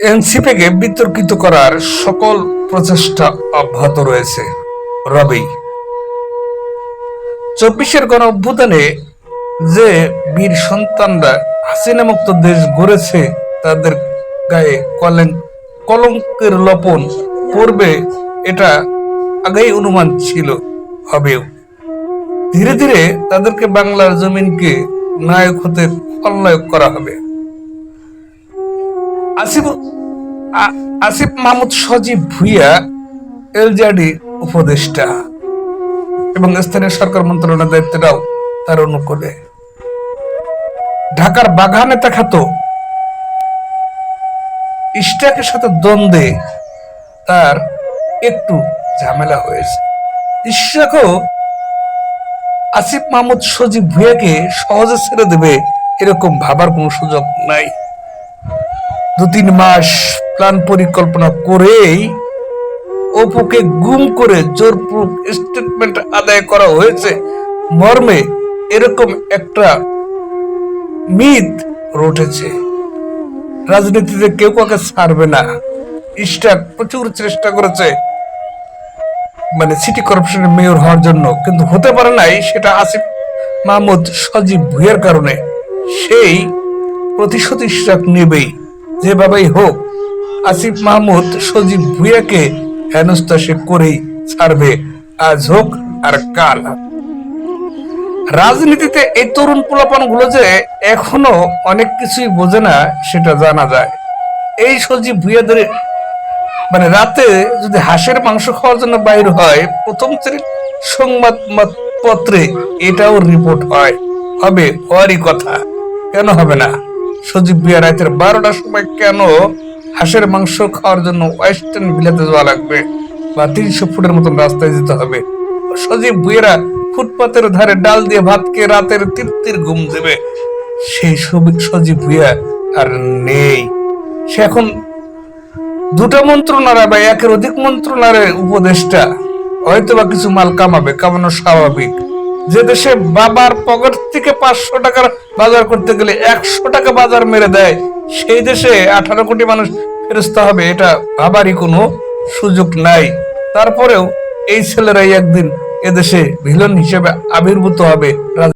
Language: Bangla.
এনসিপিকে বিতর্কিত করার সকল প্রচেষ্টা অব্যাহত রয়েছে। রবেই চব্বিশের গণ অভ্যুত্থানে যে বীর সন্তানরা হাসিনা মুক্ত দেশ গড়েছে, তাদের গায়ে কলেং কলঙ্কের লপন পড়বে এটা আগেই অনুমান ছিল, হবেও। ধীরে ধীরে তাদেরকে বাংলার জমিনকে নায়ক হতে ফলনায়ক করা হবে। আসিফ আসিফ মাহমুদ সজীব ভুইয়া এলজাডি উপদেষ্টা এবং স্থানীয় সরকার মন্ত্রণালয়ের দায়িত্বটাও তার অনুকূলে। ঢাকার বাঘা নেতা খ্যাত ইস্টাকের সাথে দ্বন্দ্বে তার একটু ঝামেলা হয়েছে। ইশাকও আসিফ মাহমুদ সজীব ভুইয়াকে সহজে ছেড়ে দেবে এরকম ভাবার কোনো সুযোগ নাই। দু তিন মাস প্ল্যান পরিকল্পনা করেই অপুকে গুম করে জোরপূর্বক স্টেটমেন্ট আদায় করা হয়েছে। মর্মে এরকম একটা মিথ রটেছে। রাজনীতিতে কেউ কাউকে ছাড়বে না। ইস্টাক প্রচুর চেষ্টা করেছে। মানে সিটি কর্পোরেশনের মেয়র হওয়ার জন্য। কিন্তু হতে পারে নাই, সেটা আসিফ মাহমুদ সজীব ভুইয়ের কারণে। সেই প্রতিশোধ ইশরাক নেবেই। যেভাবেই হোক, আসিফ মাহমুদ সজীব ভুইয়াকে হেনস্থা সে করেই ছাড়বে। আজ হোক আর কাল। রাজনীতিতে এই তরুণ পোলাপানগুলো যে এখনও অনেক কিছুই বোঝে না, সেটা জানা যায়। এই সজীব ভুইয়াদের মানে রাতে যদি হাঁসের মাংস খাওয়ার জন্য বাইর হয়, প্রথম শ্রেণির সংবাদ পত্রে এটাও রিপোর্ট হয়। হবে হওয়ারই কথা। কেন হবে না? সজীব বিয়া রাতের বারোটার সময় কেন হাঁসের মাংস খাওয়ার জন্য ওয়েস্টার্ন বিলাতে যাওয়া লাগবে? বা তিনশো ফুটের মতন রাস্তায় যেতে হবে? সজীব বুয়েরা ফুটপাতের ধারে ডাল দিয়ে ভাতকে রাতের তৃপ্তির ঘুম দেবে। সেই সজীব ভুইয়া আর নেই। সে এখন দুটো মন্ত্রণালয় বা একের অধিক মন্ত্রণালয়ের উপদেষ্টা। হয়তো বা কিছু মাল কামাবে, কামানো স্বাভাবিক। যে দেশে বাবার পকেট থেকে পাঁচশো টাকার বাজার করতে গেলে একশো টাকা বাজার মেরে দেয়, সেই দেশে আঠারো কোটি মানুষ ফেরস্ত হবে, এটা ভাবারই কোনো সুযোগ নাই। তারপরেও এই ছেলেরাই একদিন এদেশে ভিলন হিসেবে আবির্ভূত হবে।